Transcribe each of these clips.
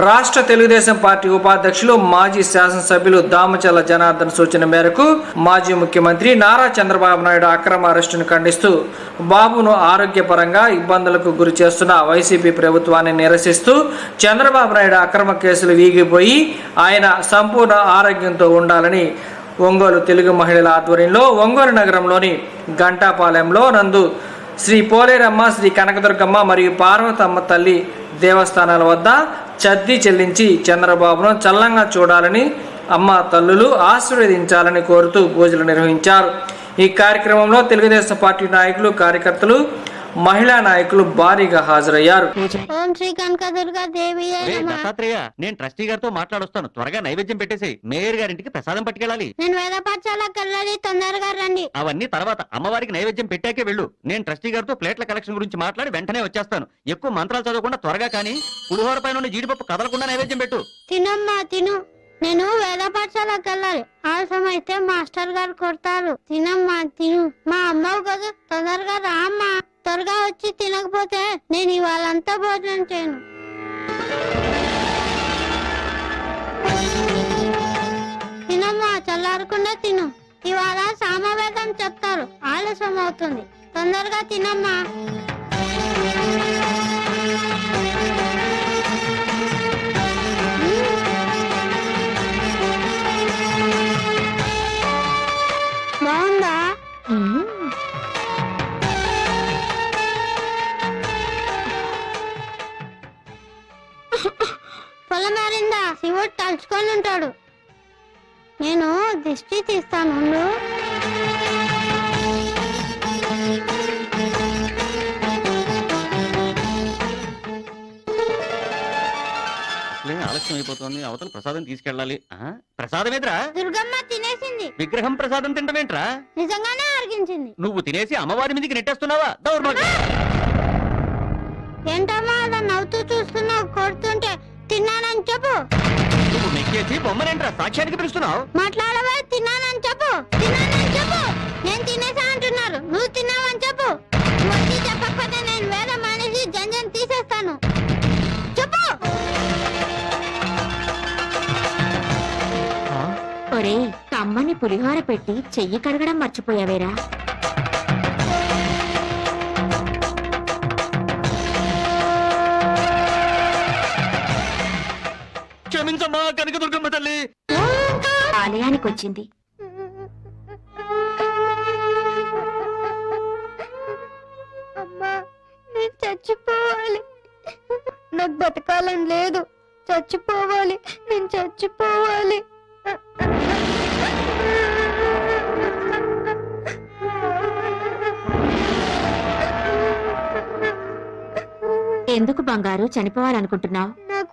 రాష్ట్ర తెలుగుదేశం పార్టీ ఉపాధ్యక్షులు మాజీ శాసనసభ్యులు దామచల జనార్దన్ సూచన మేరకు మాజీ ముఖ్యమంత్రి నారా చంద్రబాబు నాయుడు అక్రమ అరెస్టును ఖండిస్తూ బాబును ఆరోగ్యపరంగా ఇబ్బందులకు గురి చేస్తున్న వైసీపీ ప్రభుత్వాన్ని నిరసిస్తూ చంద్రబాబు నాయుడు అక్రమ కేసులు వీగిపోయి ఆయన సంపూర్ణ ఆరోగ్యంతో ఉండాలని ఒంగోలు తెలుగు మహిళల ఆధ్వర్యంలో ఒంగోలు నగరంలోని గంటాపాలెంలో నందు శ్రీ పోలేరమ్మ శ్రీ కనకదుర్గమ్మ మరియు పార్వతమ్మ తల్లి దేవస్థానాల వద్ద చద్ది చెల్లించి చంద్రబాబును చల్లంగా చూడాలని అమ్మ తల్లులు ఆశీర్వదించాలని కోరుతూ పూజలు నిర్వహించారు. ఈ కార్యక్రమంలో తెలుగుదేశం పార్టీ నాయకులు కార్యకర్తలు మహిళా నాయకులు భారీగా హాజరయ్యారు. ఓం శ్రీ కనకదుర్గా దేవి దత్తాత్రేయ నేను ట్రస్టీ గారితో మాట్లాడొస్తాను. త్వరగా నైవేద్యం పెట్టేసేయ్ మేయర్ గారింటికి ప్రసాదం పట్టుకెళ్ళాలి. నేను వేద పాఠశాలకు వెళ్ళాలి తొందరగా రండి. అవన్నీ తర్వాత అమ్మవారికి నైవేద్యం పెట్టాకే వెళ్ళు. నేను ట్రస్టీ గారితో ప్లేట్ల కలెక్షన్ గురించి మాట్లాడి వెంటనే వచ్చేస్తాను. ఎక్కువ మంత్రాలు చదవకుండా త్వరగా కానీ పులిహోర పైన ఉన్న జీడిపప్పు కదలకుండా నైవేద్యం పెట్టు. తినమ్మా తిను. నేను వేద పాఠశాలకు వెళ్ళాలి అయితే మాస్టర్ గారు కొడతారు. తినమ్మా తిను. మా అమ్మవు కదా తొందరగా రా అమ్మా త్వరగా వచ్చి తినకపోతే నేను ఇవాళంతా భోజనం చేయను. తినమ్మా చల్లారకుండా తిను. ఇవాళ సామవేదం చెప్తారు. ఆలస్యం అవుతుంది తొందరగా తినమ్మా. పొలం మారిందా శివుడు తలుచుకొని ఉంటాడు. నేను దిష్టి తీస్తాను ఆలస్యం అయిపోతుంది. అవతల ప్రసాదం తీసుకెళ్ళాలి. ఆ? ప్రసాదం ఎదురా దుర్గమ్మ తినేసింది. విగ్రహం ప్రసాదం తింటమేంట్రా? నిజంగానే అరిగించింది నువ్వు తినేసి అమ్మవారి మీదకి నెట్టేస్తున్నావా? దౌర్భాగ్యం ఏంటమ్మా అలా నవ్వుతూ చూస్తున్నావు? కొడుతుంటే నువ్వు నెక్కేసి బొమ్మనేంట్రా సాక్ష్యానికి పిలుస్తున్నావు. మాట్లాడవే? తిన్నానని చెప్పు. తిన్నానని చెప్పు. నేను తినేసా అంటున్నారు. నువ్వు తిన్నావని చెప్పు. నువ్వు వచ్చి చెప్పకపోతే నేను వేరే మనిషి జంజన్ తీసేస్తాను. చెప్పు. ఒరే కమ్మని పులిహోర పెట్టి చెయ్యి కడగడం మర్చిపోయావేరా? క్షమించమ్మా కనకదుర్గమ్మ తల్లి. ఆలయానికి వచ్చింది అమ్మా నేను చచ్చిపోవాలి. నాకు బతకాలని లేదు. చచ్చిపోవాలి నేను చచ్చిపోవాలి. ఎందుకు బంగారు? చనిపోవాలనుకుంటున్నావు. నాకు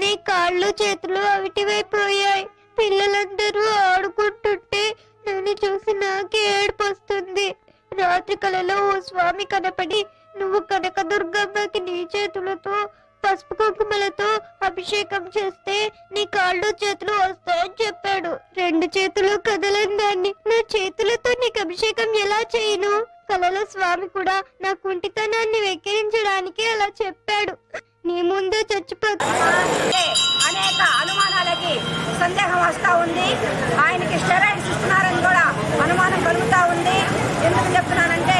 కానీ కాళ్ళు చేతులు అవిటివైపోయాయి. పిల్లలందరూ ఆడుకుంటుంటే నన్ను చూసి నాకే ఏడుపు వస్తుంది రాత్రి కలలో ఓ స్వామి కనపడి నువ్వు కనకదుర్గమ్మకి నీ చేతులతో పసుపు కుంకుమలతో అభిషేకం చేస్తే నీ కాళ్ళు చేతులు వస్తాయని చెప్పాడు. రెండు చేతులు కదలని దాన్ని నా చేతులతో నీకు అభిషేకం ఎలా చేయను? కలలో స్వామి కూడా నా కుంటితనాన్ని వెక్కిరించడానికి అలా చెప్పాడు. నీ ముందే చచ్చిపోతా అనేక అనుమానాలకి సందేహం వస్తూ ఉంది. ఆయనకి స్టెరాయిడ్స్ ఇస్తున్నారని కూడా అనుమానం కలుగుతూ ఉంది. ఎందుకు చెప్తున్నానంటే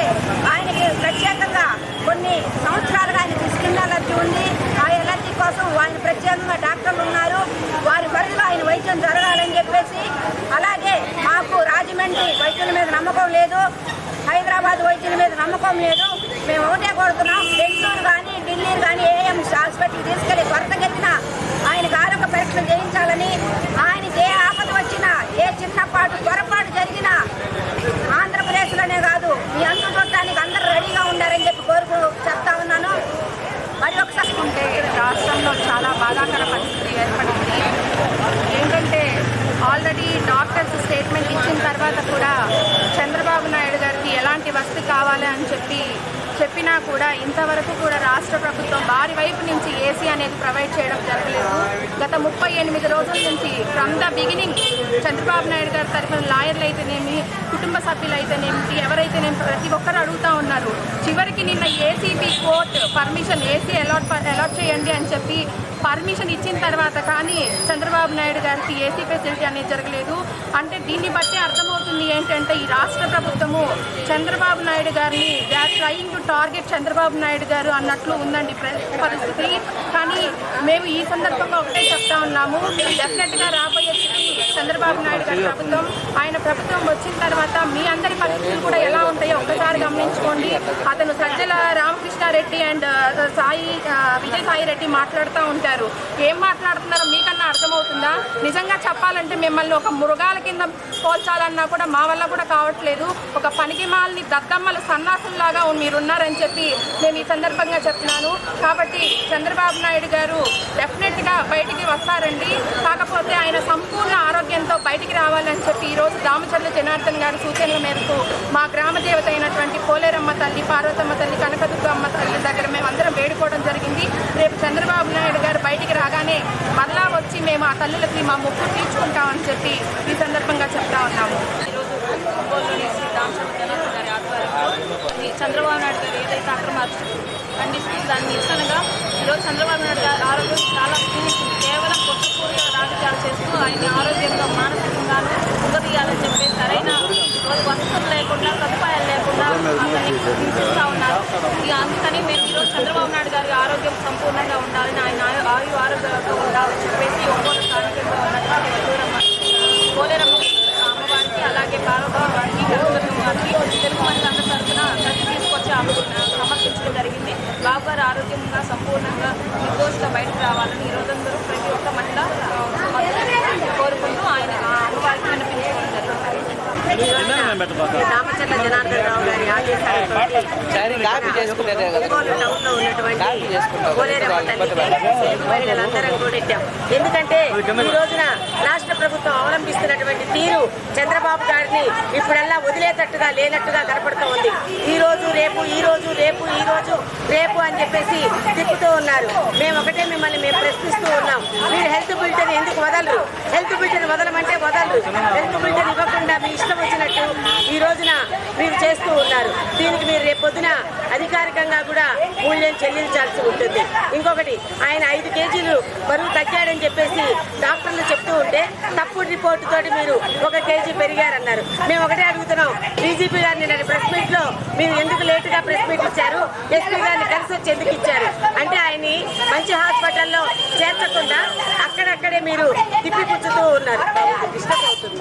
ఆయనకి ప్రత్యేకంగా కొన్ని సంవత్సరాలుగా ఆయనకి స్కిన్ అలర్జీ ఉంది. ఆ ఎలర్జీ కోసం వాళ్ళు ప్రత్యేకంగా డాక్టర్లు ఉన్నారు. వారి పరిధిలో ఆయన వైద్యం జరగాలని చెప్పేసి అలాగే మాకు రాజమండ్రి వైద్యుల మీద నమ్మకం లేదు. హైదరాబాద్ వైద్యుల మీద నమ్మకం లేదు. మేము ఒకటే కోరుతున్నాం బెంగళూరు కానీ ఢిల్లీ కానీ ఏఎంస్ హాస్పిటల్ తీసుకెళ్ళి త్వరతగతిన ఆయనకు ఆరోగ్య పరీక్షలు చేయించాలని ఆయనకి ఏ ఆపద వచ్చినా ఏ చిన్నపాటు పొరపాటు జరిగినా ఆంధ్రప్రదేశ్లోనే కాదు మీ అంతు చూడటానికి అందరూ రెడీగా ఉండారని చెప్పి కోరుకు చెప్తా ఉన్నాను. మరి ఒకసారి ఉంటే రాష్ట్రంలో చాలా బాధాకర పరిస్థితి ఏర్పడింది. ఏంటంటే ఆల్రెడీ డాక్టర్స్ స్టేట్మెంట్ ఇచ్చిన తర్వాత కూడా చంద్రబాబు నాయుడు గారికి ఎలాంటి వసతి కావాలి అని చెప్పి చెప్పినా కూడా ఇంతవరకు కూడా రాష్ట్ర ప్రభుత్వం వారి వైపు నుంచి ఏసీ అనేది ప్రొవైడ్ చేయడం జరగలేదు. గత ముప్పై ఎనిమిది రోజుల నుంచి from the beginning Chandrababu Naidu గారి తరఫున లాయర్లు అయితేనేమి కుటుంబ సభ్యులు అయితేనేమి ఎవరైతేనేమి ప్రతి ఒక్కరు అడుగుతా ఉన్నారు. చివరికి నిన్న AC ACB court permission AC allot allot చేయండి అని చెప్పి పర్మిషన్ ఇచ్చిన తర్వాత కానీ చంద్రబాబు నాయుడు గారికి ఏసీ ఫెసిలిటీ అనేది జరగలేదు. అంటే దీన్ని బట్టి అర్థమవుతుంది ఏంటంటే ఈ రాష్ట్ర ప్రభుత్వము చంద్రబాబు నాయుడు గారిని they are trying to target Chandrababu Naidu గారు అన్నట్లు ఉందండి పరిస్థితి. కానీ మేము ఈ సందర్భంగా ఒకటే చెప్తా ఉన్నాము. డెఫినెట్గా రాబోయే చంద్రబాబు నాయుడు గారి ప్రభుత్వం ఆయన ప్రభుత్వం వచ్చిన తర్వాత మీ అందరి పరిస్థితులు కూడా ఎలా ఉంటాయో ఒక్కసారి గమనించుకోండి. అతను సజ్జల కృష్ణారెడ్డి అండ్ సాయి విజయ విజయసాయి రెడ్డి మాట్లాడుతూ ఉంటారు. ఏం మాట్లాడుతున్నారో మీకన్నా అర్థమవుతుందా? నిజంగా చెప్పాలంటే మిమ్మల్ని ఒక మృగాల కింద పోల్చాలన్నా కూడా మా వల్ల కూడా కావట్లేదు. ఒక పనికి మాలని దత్తమ్మల సన్నాసుల్లాగా మీరున్నారని చెప్పి నేను ఈ సందర్భంగా చెప్తున్నాను. కాబట్టి చంద్రబాబు నాయుడు గారు డెఫినెట్గా బయటికి వస్తారండి. కాకపోతే ఆయన సంపూర్ణ ఆరోగ్యంతో బయటికి రావాలని చెప్పి ఈరోజు రామచంద్ర జనార్దన్ గారి సూచనల మేరకు మా గ్రామ దేవత అయినటువంటి పోలేరమ్మ తల్లి పార్వతమ్మ తల్లి కనకదుర్గమ్మ తల్లి దగ్గర మేమందరం వేడుకోవడం జరిగింది రేపు చంద్రబాబు నాయుడు గారు బయటికి రాగానే మరలా వచ్చి మేము ఆ తల్లులకి మా మొక్కు తీర్చుకుంటామని చెప్పి ఈ సందర్భంగా చెప్తా ఉన్నాము. ఈరోజు ఒంగోలులోని శ్రీ రామచంద్ర గారి ఆధ్వర్యంలో చంద్రబాబు నాయుడు గారు ఏదైతే అక్రమాలు ఖండిస్తూ దాన్ని నిరసనగా ఈరోజు చంద్రబాబు నాయుడు గారు ఆరోగ్యం చాలా క్షీణించింది కేవలం పొట్టుకూరిగా రాజకీయాలు చేస్తూ ఆయన ఆరోగ్యంగా మానసిక ఉండదీయాలని చెప్పి సరైన రోజు వసతులు లేకుండా సదుపాయాలు లేకుండా హింసిస్తూ ఉన్నారు. అందుకని మేము ఈరోజు చంద్రబాబు నాయుడు గారి ఆరోగ్యం సంపూర్ణంగా ఉండాలని ఆయన ఆయు ఆరోగ్యాలతో ఉండాలని చెప్పేసి ఒంగోలు స్థానికంగా ఉన్నటువంటి వల్లూరమ్మ పోలేరమ్మ అమ్మవారికి అలాగే పార్వతమ్మ వారికి కనకదుర్గమ్మ వారికి తెలుగు తరఫున కలిసి తీసుకొచ్చి ఆమెకు సమర్పించడం జరిగింది. బాబు గారు ఆరోగ్యంగా సంపూర్ణంగా నిర్దోషిగా బయటకు రావాలని ఈ రోజందరూ ప్రతి ఒక్క మహిళ ఆ, కోరుకుంటూ ఆయన ఆ అమ్మవారికి వినిపించుకోవడం జరిగింది రామచంద్ర జనార్దన్ రావు గారి ఆదేశాలతో ఉన్నటువంటి ఎందుకంటే ఈ రోజున రాష్ట్ర ప్రభుత్వం అవలంబిస్తున్నటువంటి తీరు చంద్రబాబు గారిని ఇప్పుడల్లా వదిలేటట్టుగా లేనట్టుగా కనపడుతూ ఉంది ఈ రోజు రేపు ఈ రోజు రేపు ఈ రోజు రేపు అని చెప్పేసి తిప్పుతూ ఉన్నారు మేము ఒకటే మిమ్మల్ని మేము ప్రశ్నిస్తూ ఉన్నాం మీరు హెల్త్ బులెటిన్ ఎందుకు వదలరు హెల్త్ బులెటిన్ వదలమంటే వదలరు హెల్త్ బులెటిన్ ఇవ్వకుండా మీ ఇష్టం వచ్చినట్టు ఈ రోజున మీరు చేస్తూ ఉన్నారు దీనికి మీరు రేపు పొద్దున అధికారికంగా కూడా మూల్యం చెల్లించాల్సి ఉంటుంది. ఇంకొకటి ఆయన ఐదు కేజీలు బరువు తగ్గాడని చెప్పేసి డాక్టర్లు చెప్తూ ఉంటే తప్పుడు రిపోర్టు తోటి మీరు ఒక కేజీ పెరిగారన్నారు. మేము ఒకటే అడుగుతున్నాం డీజీపీ గారిని నిన్న ప్రెస్ మీట్లో మీరు ఎందుకు లేటుగా ప్రెస్ మీట్ ఇచ్చారు? ఎస్పీ గారిని కలిసి వచ్చి ఎందుకు ఇచ్చారు? అంటే ఆయన్ని మంచి హాస్పిటల్లో చేర్చకుండా అక్కడక్కడే మీరు తిప్పిపుచ్చుతూ ఉన్నారు. డిస్టర్బ్ అవుతుంది